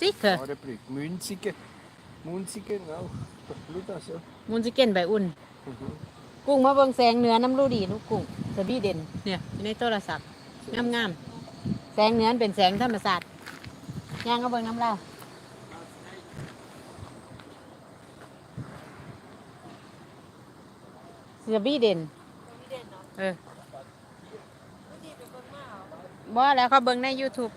sicher Oder Brück. Münzigen. Munzigen auch. Schau das ja. มุนสิเก้นใบอุ่น Mhm. กุ้งมาเบิ่งแสงเหนือน้ำรูดีลูกกุ้งสบีเด่นเนี่ยอยู่ในโทรศัพท์งามงามๆแสงเหนือเป็นแสงธรรมศาสตร์ย่างก็เบิ่งน้ำเล่าสบีเด่นเออบ่แล้วเขาเบิ่งใน YouTube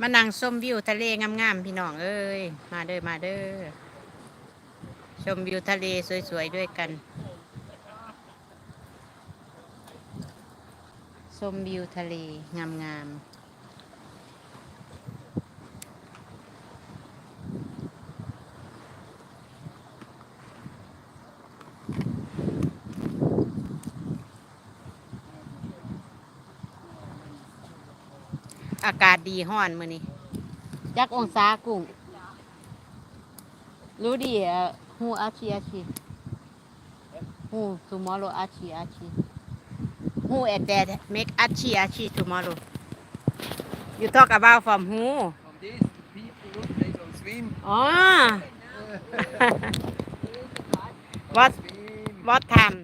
มานั่งชมวิวทะเลงามๆพี่น้องเอ้ย มาเด้อมาเด้อชมวิวทะเลสวยๆด้วยกัน ชมวิวทะเลงามๆ อากาศดีห้อนมื้อนี้จักองศากุ้ง รู้ดีเอ่อฮูอาชีอาชีฮู tomorrow อาชีอาชี who at that make achi achi tomorrow you talk about from who From these people, look, they don't swim. อ๋อ what Swim. what time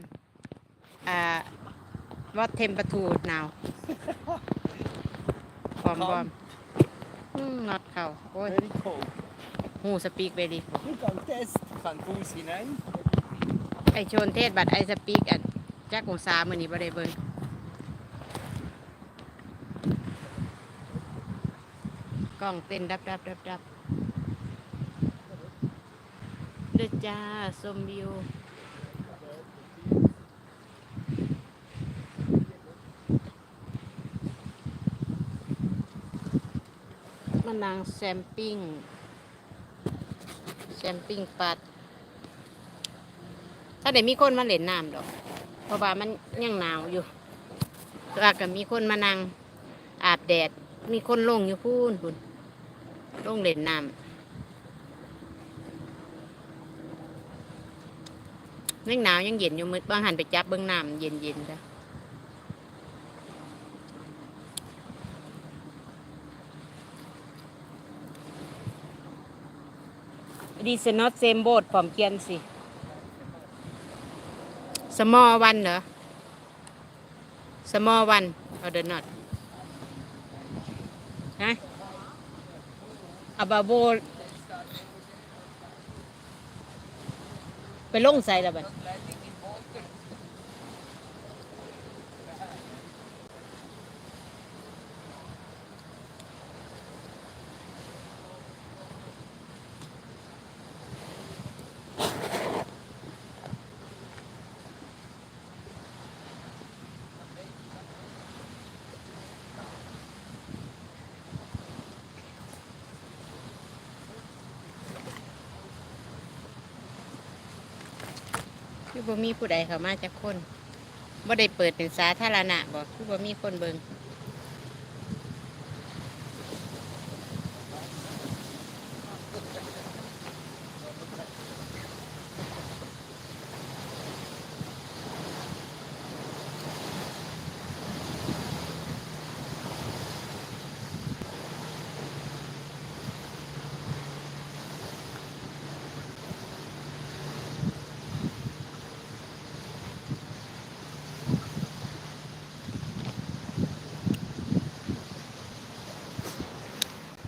uh what temperature now from Calm. from hmm, not เข้าโอ้ย Very cold. who speak very Wir gaan test. Gaan Fuß hinein. ไอชนเทศบัตรไอสปีกอันจักองศามือนี้บ่ได้เบิ่งกล้องเต้นดับดับดับดับเด้อจ้าชมวิว มานางแซมปิ้ง แซมปิ้งปัด ถ้าเดี๋ยวมีคนมาเล่นน้ำดอก เพราะว่ามันยังหนาวอยู่แล้วก็มีคนมานั่งอาบแดด มีคนลงอยู่พูนพูนลงเล่นน้ำยังหนาวยังเย็นอยู่มืดบางหันไปจับเบื้องน้ำเย็นๆจ้ะ ดีเซนอตเซมโบดผอมเกียนสิ สมอลวันเหรอ สมอลวันเอาเดนอตนะอาบาโบลไปลงใส่ละบัด คือบ่มีผู้ใดเข้ามาจากคนบ่ได้เปิดเป็นสาธารณะบ่คือบ่มีคนเบิง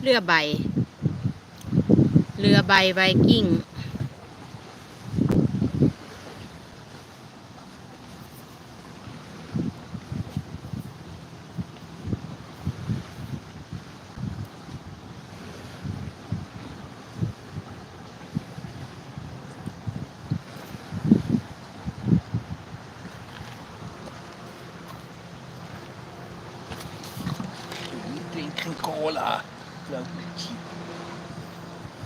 เรือใบ เรือใบไวกิ้ง Cola. Glaube ich.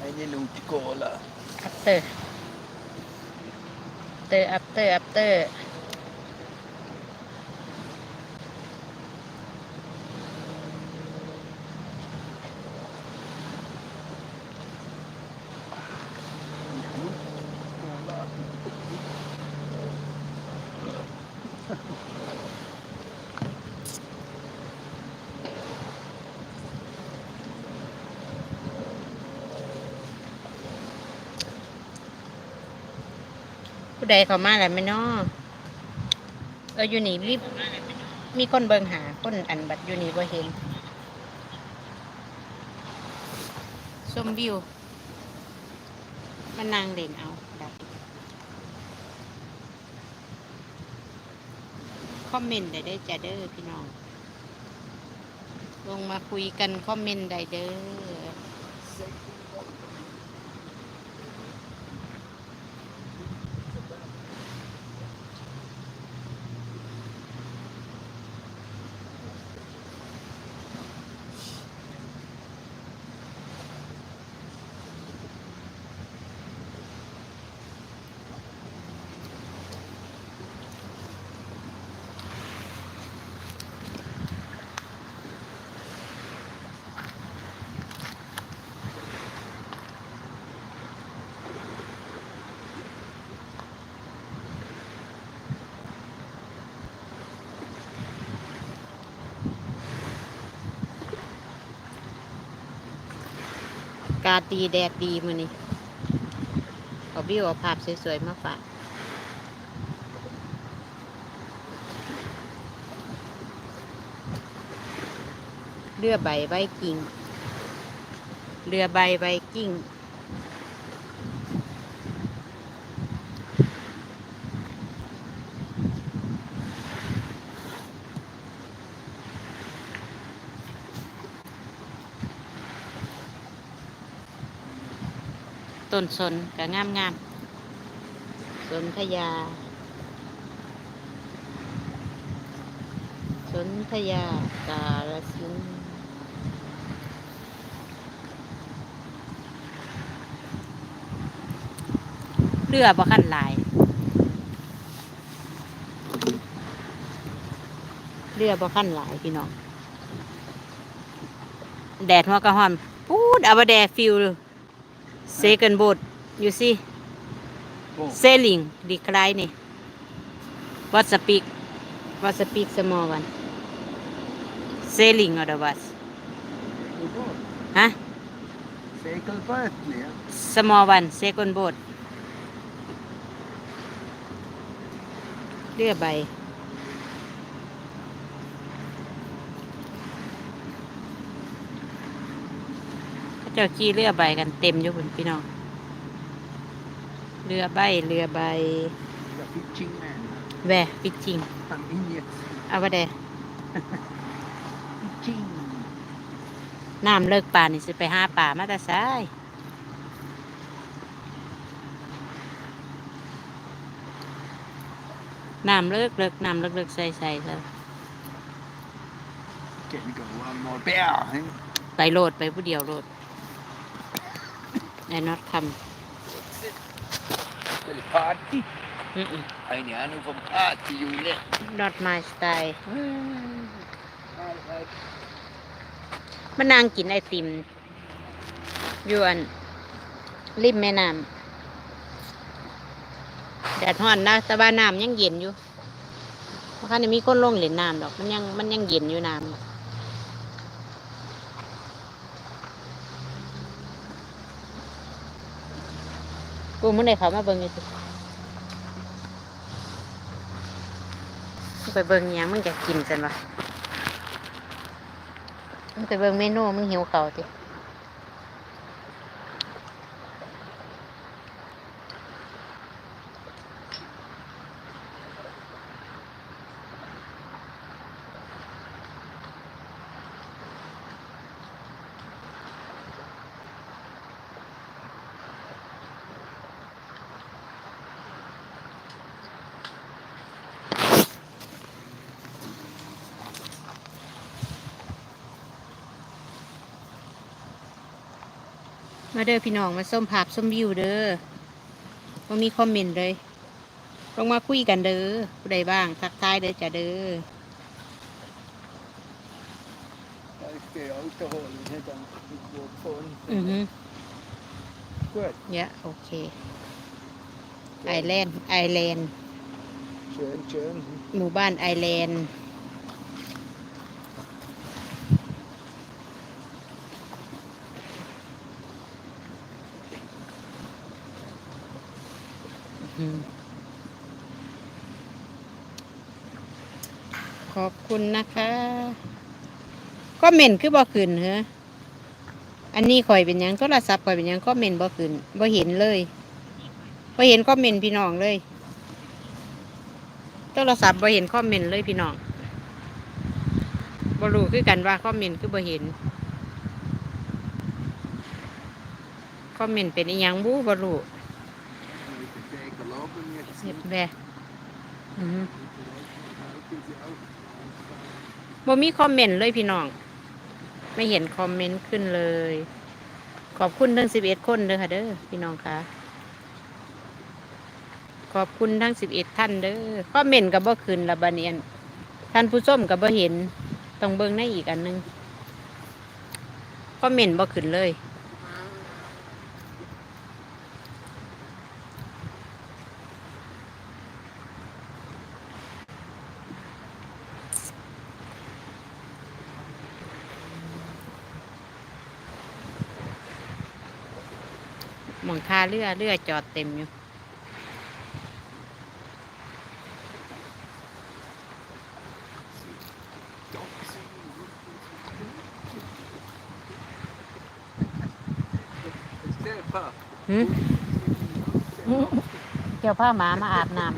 Eine Lute Cola. อัปเตอร์เตอร์อัปเตอร์อัปเตอร์ ผู้ ใดเข้ามาแล้วไหม่นอเอออยู่นี่รีบมีคนเบิงหาคนอันบัดอยู่นี่บ่เห็นชมวิวมันนางเล่นเอาดับคอมเมนต์ได้เด้อจ้าเด้อพี่น้อง ลงมาคุยกันคอมเมนต์ได้เด้อ กาตีแดดดีมือนี่เอาบิวเอาภาพสวยๆมาฝากเรือใบใบกิ่ง เรือใบใบกิ่ง ต้นสนก็งามงามสนธยา สนธยากาลสินเรือบ่คันหลาย เรือบ่คันหลายพี่น้อง แดดหัวกระหอมพูดอาบแดฟิล second boat you see Oh. sailing decline what speak what speak small one sailing or the what huh Cycle pa äntligen. small one second boat เรือใบ เขาเจ้าขี่เรือใบกันเต็มอยู่คุณพี่น้อง เรือใบเรือใบ Jag fick chingman. แหวฟิชชิง Han inget เอาไปเด ching. น้ำเลิกป่านี่สิไปหาป่ามาแต่ซ้ายน้ำเลิกเลิกน้ำเลิกเลิกใส่ใส่ใส่ Can go one more bear. eh? ไปโลดไปผู้เดียวโลด ไอ้น็อตค Eller party. ำอืม Nej, ni är nog på party, Jule. น็อตมาสไตล์ Nej, nej. มานั่งกินไอติมอยู่อันริมแม่น้ำแดดฮ้อนนะแต่ว่าน้ำยังเย็นอยู่เพราะคันนี้มีคนลงเล่นน้ำดอก มันยังมันยังเย็นอยู่น้ำ กูมึงได้เขามาเบิ่งอยู่สิมึงไปเบิ่งอิหยังมึงจะกินกันวะมึงไปเบิ่งเมนูมึงหิวเขาสิ มาเด้อพี่น้องมาส้มภาพส้มวิวเด้อมามีคอมเมนต์เลยลงมาคุยกันเด้อผู้ใดบ้างทักทายเด้อจ้ะเด้อ Jag ska jag uppehåll utan gå på อือฮึ Good. เยอะโอเคไอแลนด์ไอแลนด์ Schön, schön. หมู่บ้านไอแลนด์ ขอบคุณนะคะคอมเมนคือบ่ขึ้นเหรออันนี้ข่อยเป็นยังโทรศัพท์ข่อยเป็นยังคอมเมนบ่ขึ้นบ่เห็นเลยบ่เห็นคอมเมนพี่น้องเลยโทรศัพท์บ่เห็นคอมเมนต์เลยพี่น้องบ่รู้คือกันว่าคอมเมนต์คือบ่เห็นคอมเมนต์เป็นอีหยังบูบ่รู้ lopen jetzt. เห็ดแบบ่มีคอมเมนต์เลยพี่น้อง ไม่เห็นคอมเมนต์ขึ้นเลย ขอบคุณทั้งสิบเอ็ดคนเด้อค่ะเด้อพี่น้องค่ะขอบคุณทั้งสิบเอ็ดท่านเด้อคอมเมนต์กับบ่ขึ้นละบาเนียนท่านผู้ชมกับบ่เห็นต้องเบิ่งในอีกอันหนึงคอมเมนต์บ่ขึ้นเลย คาเรือเรือจอดเต็มอยู่ Stefan. หึเจ้าผ้าหมามาอาบน้ำ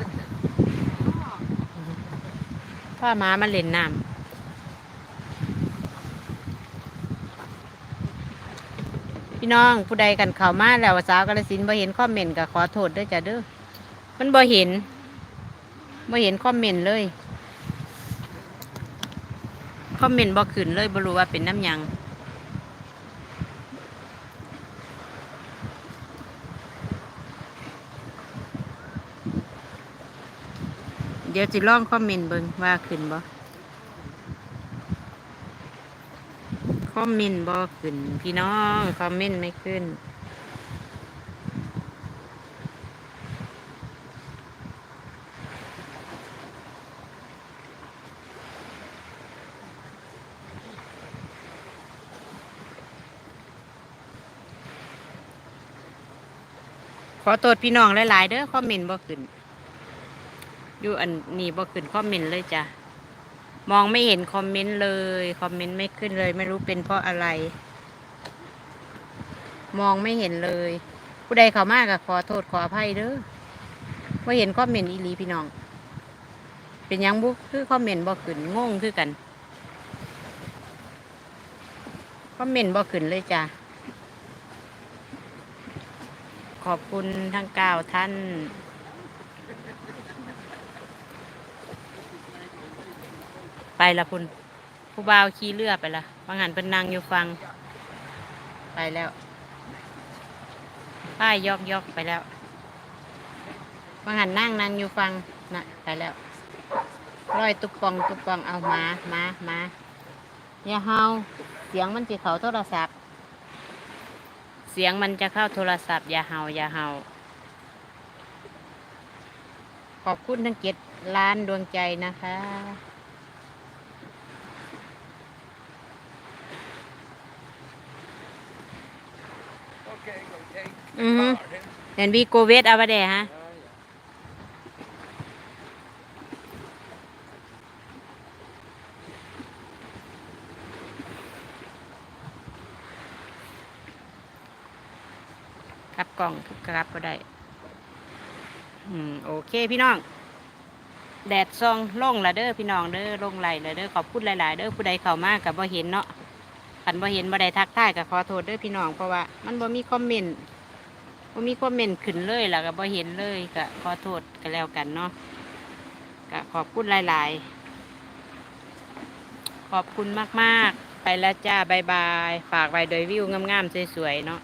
ผ้าหมามาเล่นน้ำ พี่น้องผู้ใดกันเข้ามาแล้วสาวกระสินบ่เห็นคอมเมนต์ก็ขอโทษด้วยจ้ะเด้อมันบ่เห็นบ่เห็นคอมเมนต์เลยคอมเมนต์บ่ขึ้นเลยบ่รู้ว่าเป็นน้ำยังเดี๋ยวจะลองคอมเมนต์เบิ่งว่าขึ้นบ่ อมเมนต์บ่ขึ้น พี่น้องคอมเมนต์ไม่ขึ้น ขอโทษพี่น้องหลาย ๆ เด้อคอมเมนต์บ่ขึ้น อยู่อันนี้บ่ขึ้นคอมเมนต์เลยจ้ะ มองไม่เห็นคอมเมนต์เลย คอมเมนต์ไม่ขึ้นเลย ไม่รู้เป็นเพราะอะไร มองไม่เห็นเลย ผู้ใดเขามาก็ขอโทษขออภัยเด้อว่าเห็นคอมเมนต์อีหลีพี่น้อง เป็นยังบุคือคอมเมนต์บ่ขึ้นงงคือกันคอมเมนต์บ่ขึ้นเลยจ้ะขอบคุณทั้งเก้าท่าน ไปละคุณผู้บ่าวขี่เรือไปละบางหันเป็นนางอยู่ฟัง ไปแล้วป้ายยอกยอกไปแล้วบางหันนั่งนางอยู่ฟังนะไปแล้วร้อยตุกปองตุกปองเอามามามาอย่าเฮาเสียงมันจะเขาโทรศัพท์ เสียงมันจะเข้าโทรศัพท์ อย่าเฮาอย่าเฮาขอบคุณทั้งเจ็ดล้านดวงใจนะคะ Oké, ik wil één Mhm. paar, hè. And we go wait over there, huh? Ja, ja. ครับกล่องครับก็ได้ อืม โอเคพี่น้อง แดดซองล่งละเด้อพี่น้องเด้อลงไหลละเด้อขอบคุณหลาย ๆ เด้อผู้ใดเข้ามากับบ่เห็นเนาะ ขันบ่เห็นบ่ได้ทักทายก็ขอโทษด้วยพี่น้องเพราะว่ามันบ่มีคอมเมนต์บ่มีคอมเมนต์ขึ้นเลยล่ะก็บ่เห็นเลยก็ขอโทษกันแล้วกันเนาะก็ขอบคุณหลาย ๆ ขอบคุณมาก ๆ ไปแล้วจ้าบายบาย ฝากไว้โดยวิวงาม ๆ สวย ๆ เนาะ